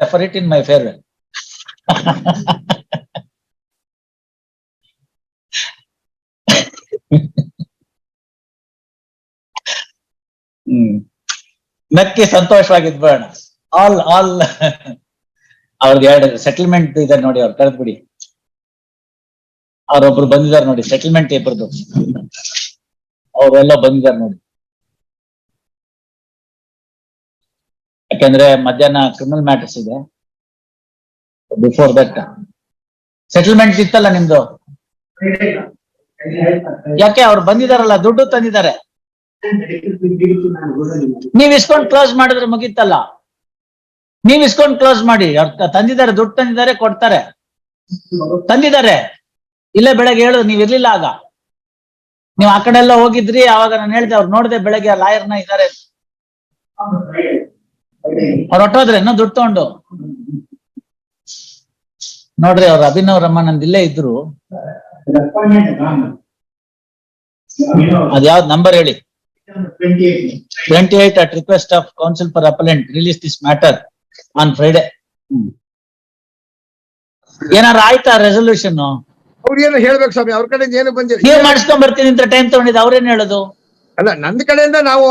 refer it in my farewell. ನಕ್ಕಿ ಬೇಡ all all ಅವ್ರಿಗೆ ಎರಡು ಸೆಟಲ್ಮೆಂಟ್ ಇದೆ ನೋಡಿ ಅವ್ರು ಕರೆದ್ ಬಿಡಿ ಅವ್ರೊಬ್ರು ಬಂದಿದ್ದಾರೆ ನೋಡಿ ಸೆಟಲ್ಮೆಂಟ್ ಇಬ್ಬರದು ಅವ್ರೆಲ್ಲ ಬಂದಿದ್ದಾರೆ ನೋಡಿ ಯಾಕೆಂದ್ರೆ ಮಧ್ಯಾಹ್ನ ಕ್ರಿಮಿನಲ್ ಮ್ಯಾಟರ್ಸ್ ಇದೆ ಬಿಫೋರ್ ದಟ್ ಸೆಟಲ್ಮೆಂಟ್ ಇತ್ತಲ್ಲ ನಿಮ್ದು ಯಾಕೆ ಅವ್ರು ಬಂದಿದಾರಲ್ಲ ದುಡ್ಡು ತಂದಿದ್ದಾರೆ ನೀವ್ ಇಸ್ಕೊಂಡು ಕ್ಲೋಸ್ ಮಾಡಿದ್ರೆ ಮುಗಿತ್ತಲ್ಲ ನೀವ್ ಇಸ್ಕೊಂಡ್ ಕ್ಲೋಸ್ ಮಾಡಿ ಅವ್ರ ತಂದಿದ್ದಾರೆ ದುಡ್ಡು ತಂದಿದ್ದಾರೆ ಕೊಡ್ತಾರೆ ತಂದಿದ್ದಾರೆ ಇಲ್ಲೇ ಬೆಳಗ್ಗೆ ಹೇಳುದು ನೀವ್ ಇರ್ಲಿಲ್ಲ ಆಗ ನೀವ್ ಆ ಕಡೆ ಎಲ್ಲ ಹೋಗಿದ್ರಿ ಅವಾಗ ನಾನು ಹೇಳ್ದೆ ಅವ್ರು ನೋಡಿದೆ ಬೆಳಗ್ಗೆ ಲಾಯರ್ನ ಇದ್ದಾರೆ ಅವ್ರು ಹೊಟ್ಟೋದ್ರೆ ಇನ್ನೂ ದುಡ್ಡು ತಗೊಂಡು ನೋಡ್ರಿ ಅವ್ರ ಅಭಿನವ್ ರಮಾನಂದ್ ಇಲ್ಲೇ ಇದ್ರು ಅದ್ಯಾವ್ದು ನಂಬರ್ ಹೇಳಿ twenty eight at request of council for appellant release this matter on Friday ಏನಾರ ಆಯ್ತಾ ರೆಸೊಲ್ಯೂಷನ್ ಅವ್ರೇನು ಹೇಳ್ಬೇಕು ಸ್ವಾಮಿ ಅವ್ರ ಕಡೆ ಏನು ಬಂದಿದೆ ಮಾಡಿಸ್ಕೊಂಡ್ ಬರ್ತೀನಿ ಅಂತ ಟೈಮ್ ತಗೊಂಡಿದ್ದು ಅವ್ರೇನ್ ಹೇಳೋದು ಅಲ್ಲ ನಂದ್ ಕಡೆಯಿಂದ ನಾವು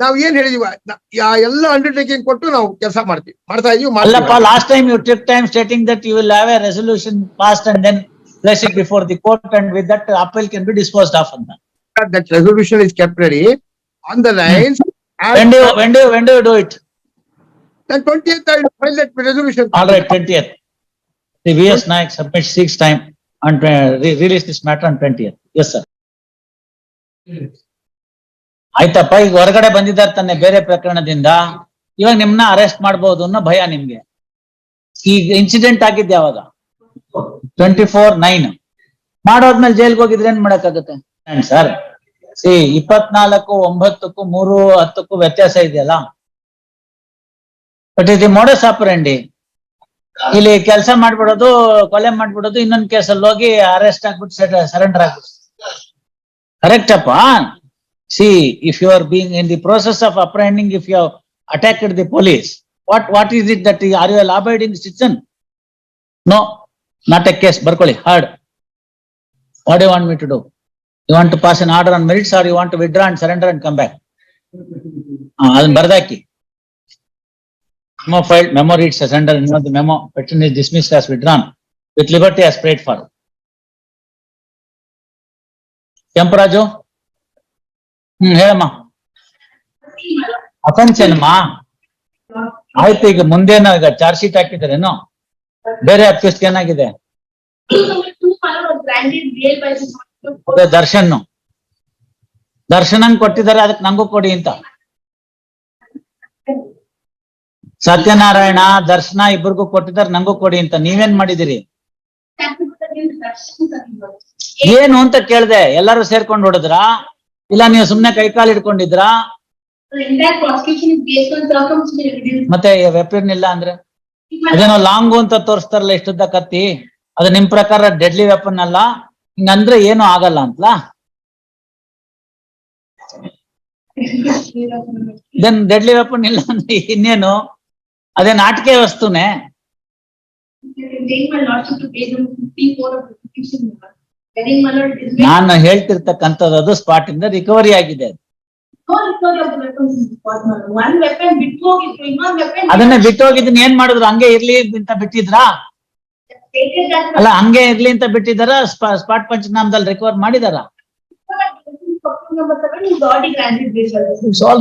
ನಾವು ಏನ್ ಹೇಳಿದೀವ ನ- ಯಾ- ಎಲ್ಲ ಅಂಡರ್ಟೇಕಿಂಗ್ ಕೊಟ್ಟು ನಾವು ಕೆಲಸ ಮಾಡ್ತೀವಿ ಮಾಡ್ತಾ ಇದೀವಿ ಅಲ್ಲಪ್ಪ ಮಾಡ್ತೀವಿ last time you take time stating that you will have a resolution passed and then place it before the court and with that appeal can be disposed of ಅಂತ that resolution is kept ready on the lines when do when do when do do it twenty file that resolution All right, twentieth. The VS Naik submits six time and re- release this matter on twentieth. Yes, sir. ಆಯ್ತಪ್ಪ ಈಗ ಹೊರಗಡೆ ಬಂದಿದ್ದಾರೆ ತಾನೆ ಬೇರೆ ಪ್ರಕರಣದಿಂದ ಇವಾಗ ನಿಮ್ನ arrest ಮಾಡಬಹುದು ಅನ್ನೋ ಭಯ ನಿಮ್ಗೆ ಈಗ ಇನ್ಸಿಡೆಂಟ್ ಆಗಿದ್ದೆ ಯಾವಾಗ ಟ್ವೆಂಟಿ ಫೋರ್ ನೈನ್ ಮಾಡೋದ್ಮೇಲೆ ಜೈಲ್ಗೆ ಹೋಗಿದ್ರೆ ಏನ್ ಮಾಡಕ್ಕಾಗುತ್ತೆ ಸರ್ ಸಿ ಇಪ್ಪತ್ನಾಲ್ಕು ಒಂಬತ್ತಕ್ಕೂ ಮೂರು ಹತ್ತಕ್ಕೂ ವ್ಯತ್ಯಾಸ ಇದೆಯಲ್ಲ ಬಟ್ ಇದು ಮೋಡಸ್ ಆಪರಂಡಿ ಇಲ್ಲಿ ಕೆಲಸ ಮಾಡ್ಬಿಡೋದು ಕೊಲೆ ಮಾಡ್ಬಿಡೋದು ಇನ್ನೊಂದ್ ಕೇಸಲ್ಲಿ ಹೋಗಿ ಅರೆಸ್ಟ್ ಆಗ್ಬಿಟ್ಟು ಸರೆಂಡರ್ ಕರೆಕ್ಟ್ ಅಪ್ಪ ಕರೆಕ್ಟ್ ಅಪ್ಪ see if you are being in the process of apprehending if you attacked the police what what is it that are you abiding citizen no not a case ಬರ್ಕೊಳ್ಳಿ hard what you want me to do you want to pass an order on merits or you want to withdraw and surrender and come back ಅದನ್ನ ಬರ್ದಾಕಿ memo filed, memo reads as under, you know, the memo, petition is dismissed as withdrawn with liberty as prayed for. Kemparaju ಹ್ಮ್ ಹೇಳಮ್ಮ ಅಸಂಚನಮ್ಮ ಆಯ್ತು ಈಗ ಮುಂದೇನ ಈಗ charge sheet ಹಾಕಿದ್ರೇನು ಬೇರೆ accused ಏನಾಗಿದೆ ದರ್ಶನ್ ದರ್ಶನ ಕೊಟ್ಟಿದ್ದಾರೆ ಅದಕ್ಕೆ ನಂಗೂ ಕೊಡಿ ಅಂತ ಸತ್ಯನಾರಾಯಣ ದರ್ಶನ ಇಬ್ಬರಿಗೂ ಕೊಟ್ಟಿದ್ದಾರೆ ನಂಗೂ ಕೊಡಿ ಅಂತ ನೀವೇನ್ ಮಾಡಿದಿರಿ ಏನು ಅಂತ ಕೇಳ್ದೆ ಎಲ್ಲಾರು ಸೇರ್ಕೊಂಡು ಹೊಡೆದ್ರಾ ಇಲ್ಲ ನೀವು ಸುಮ್ನೆ ಕಾಲು ಇಟ್ಕೊಂಡಿದ್ರಾ ಮತ್ತೆ ವೆಪನ್ ಇಲ್ಲ ಅಂದ್ರೆ ಅದೇನೋ ಲಾಂಗ್ ಅಂತ ತೋರಿಸ್ತಾರಲ್ಲ ಇಷ್ಟುದ್ದ ಕತ್ತಿ ಅದು ನಿಮ್ ಪ್ರಕಾರ ಡೆಡ್ಲಿ ವೆಪನ್ ಅಲ್ಲ ಹಿಂಗಂದ್ರೆ ಏನು ಆಗಲ್ಲ ಅಂತಲಾ ದೆನ್ ಡೆಡ್ಲಿ ವೆಪನ್ ಇಲ್ಲ ಅಂದ್ರೆ ಇನ್ನೇನು ಅದೇ ನಾಟಕ ವಸ್ತುನೇ ನಾನು ಹೇಳ್ತಿರ್ತಕ್ಕಂಥದ್ದು ಅದು ಸ್ಪಾಟ್ ಇಂದ ರಿಕವರಿ ಆಗಿದೆ ಅದನ್ನ ಬಿಟ್ಟೋಗಿದ್ದನ್ನ ಏನ್ ಮಾಡಿದ್ರು ಹಂಗೆ ಇರ್ಲಿ ಅಂತ ಬಿಟ್ಟಿದ್ರಾ ಅಲ್ಲ ಹಂಗೆ ಇರ್ಲಿ ಅಂತ ಬಿಟ್ಟಿದಾರ ಸ್ಪಾಟ್ ಪಂಚ್ ಪಂಚನಾಮದಲ್ಲಿ ರಿಕವರ್ ಮಾಡಿದಾರ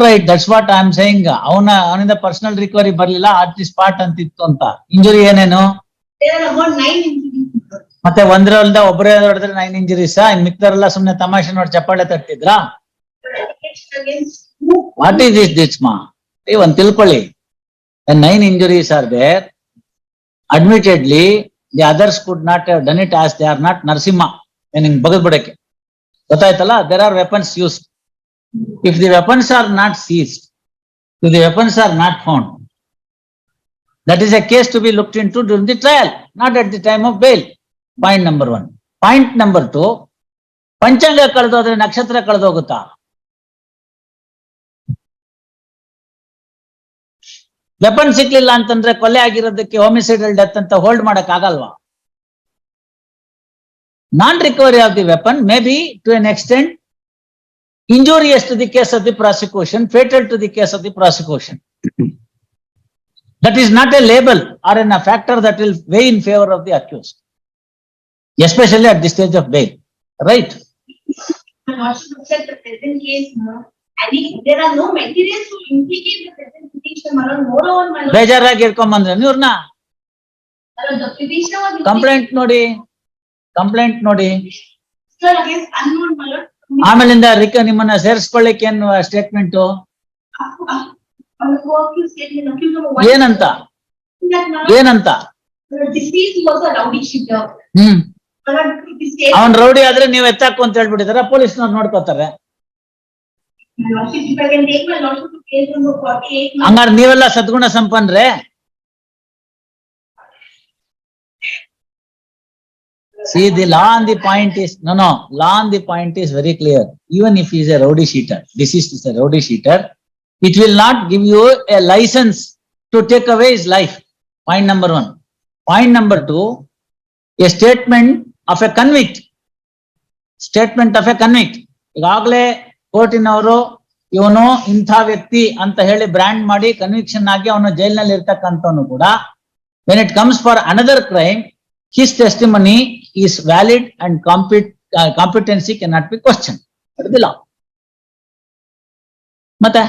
right that's what I am saying ಅವನ ಅವನಿಂದ ಪರ್ಸನಲ್ ರಿಕವರಿ ಬರ್ಲಿಲ್ಲ ಅಟ್ ಸ್ಪಾಟ್ ಅಂತ ಇತ್ತು ಅಂತ ಇಂಜುರಿ ಏನೇನು ಮತ್ತೆ ಒಂದ್ರಲ್ದ ಒಬ್ಬರೇ ಹೊಡೆದ್ರೆ ನೈನ್ ಇಂಜುರೀಸ್ ಇನ್ ಮಿಕ್ತರೆಲ್ಲ ಸುಮ್ನೆ ತಮಾಷೆ ನೋಡಿ ಚಪ್ಪಾಳೆ ತಟ್ಟಿದ್ರ ವಾಟ್ ಈಸ್ ಇಸ್ ದಿಸ್ ಮಾ ಒಂದ್ ತಿಳ್ಕೊಳ್ಳಿ nine injuries are there admittedly the others could not done it as they are not Narasimha ನಿಂಗ್ ಬಗದ್ ಬಿಡಕ್ಕೆ ಗೊತ್ತಾಯ್ತಲ್ಲ there are weapons use if the weapons are not seized if the weapons are not found that is a case to be looked in to the trial not at the time of bail point number one point number two ಪಂಚಾಂಗ ಕಳೆದ ನಕ್ಷತ್ರ ಕಳೆದು ಹೋಗುತ್ತಾ weapon ಸಿಗ್ಲಿಲ್ಲ ಅಂತಂದ್ರೆ ಕೊಲೆ ಆಗಿರೋದಕ್ಕೆ homicidal death ಅಂತ ಹೋಲ್ಡ್ ಮಾಡಕ್ ಆಗಲ್ವಾ non recovery of the weapon may be to an extent injury to the case of the prosecution fatal to the case of the prosecution that is not a label or an factor that will weigh in favour of the accused especially at the stage of bail right ಬೇಜಾರಾಗಿ ಇಟ್ಕೊಂಬಂದ್ರೆ ಇವ್ರನ್ನ complaint ನೋಡಿ complaint ನೋಡಿ ಆಮೇಲಿಂದ ರಿಕ ನಿಮ್ಮನ್ನ ಸೇರಿಸ್ಕೊಳ್ಳಿಕ್ಕೆ ಏನು statement ಏನಂತ ಏನಂತ ಹ್ಮ್ My lord, this case, ಅವನ್ ರೌಡಿ ಆದ್ರೆ ನೀವ್ ಎತ್ತಾಕು ಅಂತ ಹೇಳ್ಬಿಟ್ಟಿದಾರ ಪೊಲೀಸ್ನವ್ರು ನೋಡ್ಕೋತಾರೆ my lordship, if I can take my lordship to case number forty-eight. my- ಹಂಗಾರೆ ನೀವೆಲ್ಲ ಸದ್ಗುಣ ಸಂಪನ್ರೆ See, the law on the point is, no, no, law on the point is very clear. Even if he is a rowdy sheeter, deceased is a rowdy sheeter, it will not give you a license to take away his life. Point number one. Point number two, a statement of a convict statement of a convict ಈಗಾಗಲೇ ಕೋರ್ಟಿನವರು ಇವನು ಇಂಥ ವ್ಯಕ್ತಿ ಅಂತ ಹೇಳಿ brand ಮಾಡಿ conviction ಆಗಿ ಅವನು ಜೈಲಿನಲ್ಲಿ ಇರ್ತಕ್ಕಂಥವನು ಕೂಡ when it comes for another crime his testimony is valid and compete competency can not be question ಮತ್ತೆ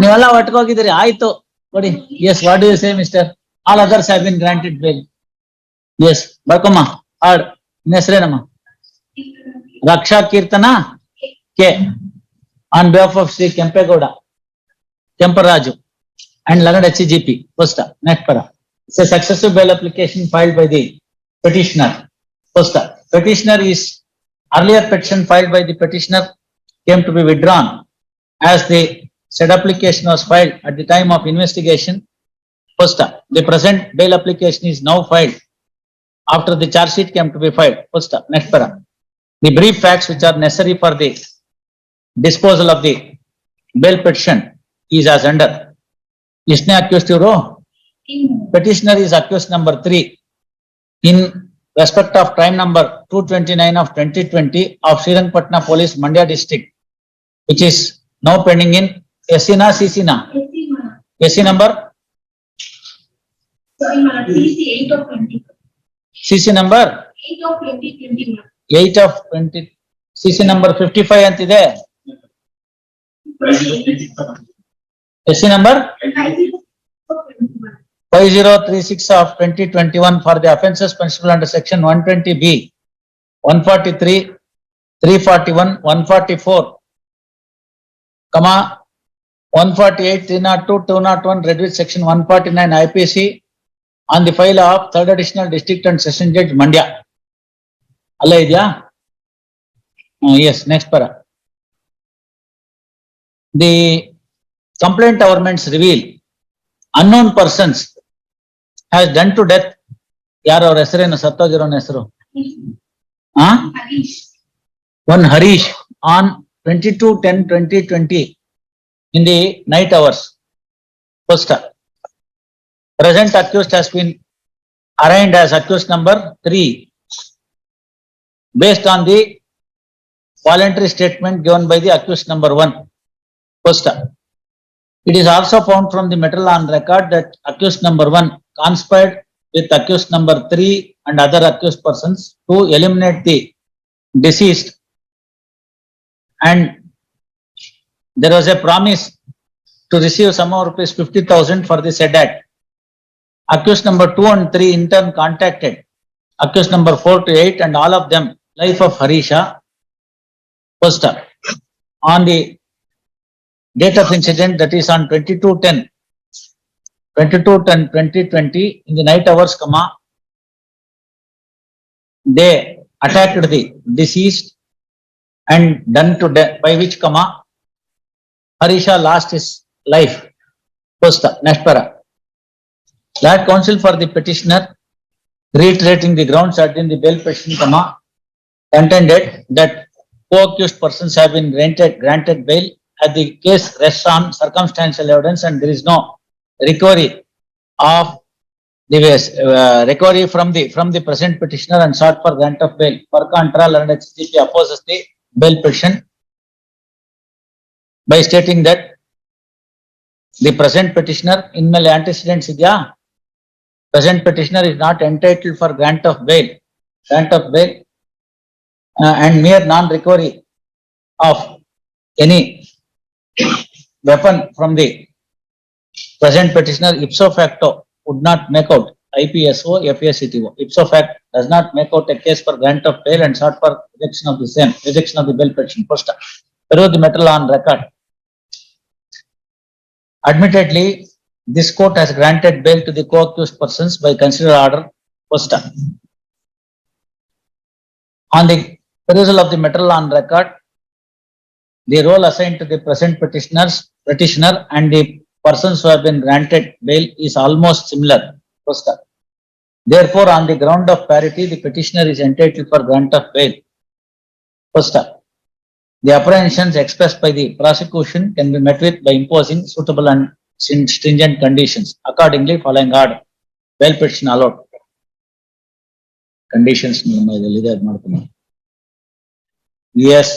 ನೀವೆಲ್ಲ ಒಟ್ಟಿಗೆ ಆಯ್ತು ಕೊಡಿ yes what you say mister all others have been granted bail yes ಬರ್ಕೊಮ್ಮ add ನಿನ್ನ ಹೆಸರೇನಮ್ಮ Raksha Keerthana K on behalf of Shri Kempegowda Kemparaju and Leonard HGP, first, next para. It's a successive bail application filed by the petitioner. First, petitioner is earlier petition filed by the petitioner came to be withdrawn as the said application was filed at the time of investigation. First, the present bail application is now filed after the charge sheet came to be filed. First stop. Next para. The brief facts which are necessary for the disposal of the bail petition is as under. Isne accused you Petitioner is accused number three in respect of crime number 229 of 2020 of Srirangpatna Police, Mandya district, which is now pending in Esina Sisina. Esina number? CC 8 of 20. CC number 8 of 2021. 8 of 20. CC number 55 antide. SC number 5036 of 2021 for the offences punishable under section 120B, 143, 341, 144, 148, 302, 201 read with section 149 IPC one forty-nine IPC on the file of third additional district and session judge Mandya. ಅಲ್ಲ ಇದೆಯಾ? Yes, next para. The complaint governments reveal unknown persons has done to death ಯಾರು ಅವ್ರ ಹೆಸರೇನು ಸತ್ತೋಗಿರೋನ ಹೆಸರು ಆ Harish. one Harish on twenty two ten twenty twenty in the night hours first Present accused has been arraigned as accused number 3 based on the voluntary statement given by the accused number 1, Costa. It is also found from the metal on record that accused number 1 conspired with accused number 3 and other accused persons to eliminate the deceased and there was a promise to receive some rupees 50,000 for the said act. Accused number two and three in turn contacted accused number four to eight and all of them life of Harisha poster on the date of incident that is on 22 10 2020 in the night hours comma they attacked the deceased and done to death by which comma Harisha lost his life poster next para that counsel for the petitioner, reiterating the grounds that in the bail petition, comma, contended that co-accused persons have been granted, granted bail at the case rests on circumstantial evidence and there is no recovery of the uh, recovery from the from the present petitioner and sought for grant of bail. Per contra, Land HCP opposes the bail petition by stating that the present petitioner in my antecedents idya present petitioner is not entitled for grant of bail, grant of bail uh, and mere non-recovery of any weapon from the present petitioner ipso facto would not make out IPSO, FACTO. Ipso facto does not make out a case for grant of bail and sought for rejection of the same, rejection of the bail petition poster. Through the metal on record. Admittedly, this court has granted bail to the co-accused persons by considered order poster. On the perusal of the material on record, the role assigned to the present petitioners, petitioner and the persons who have been granted bail is almost similar. Poster. Therefore, on the ground of parity, the petitioner is entitled for grant of bail. First up, the apprehensions expressed by the prosecution can be met with by imposing suitable and stringent conditions. Accordingly, following order, bail petition allowed. Conditions ನಿಮ್ಮ ಇದರಲ್ಲಿ ಇದೆ, ಅದ್ ಮಾಡ್ತೀನಿ. Yes,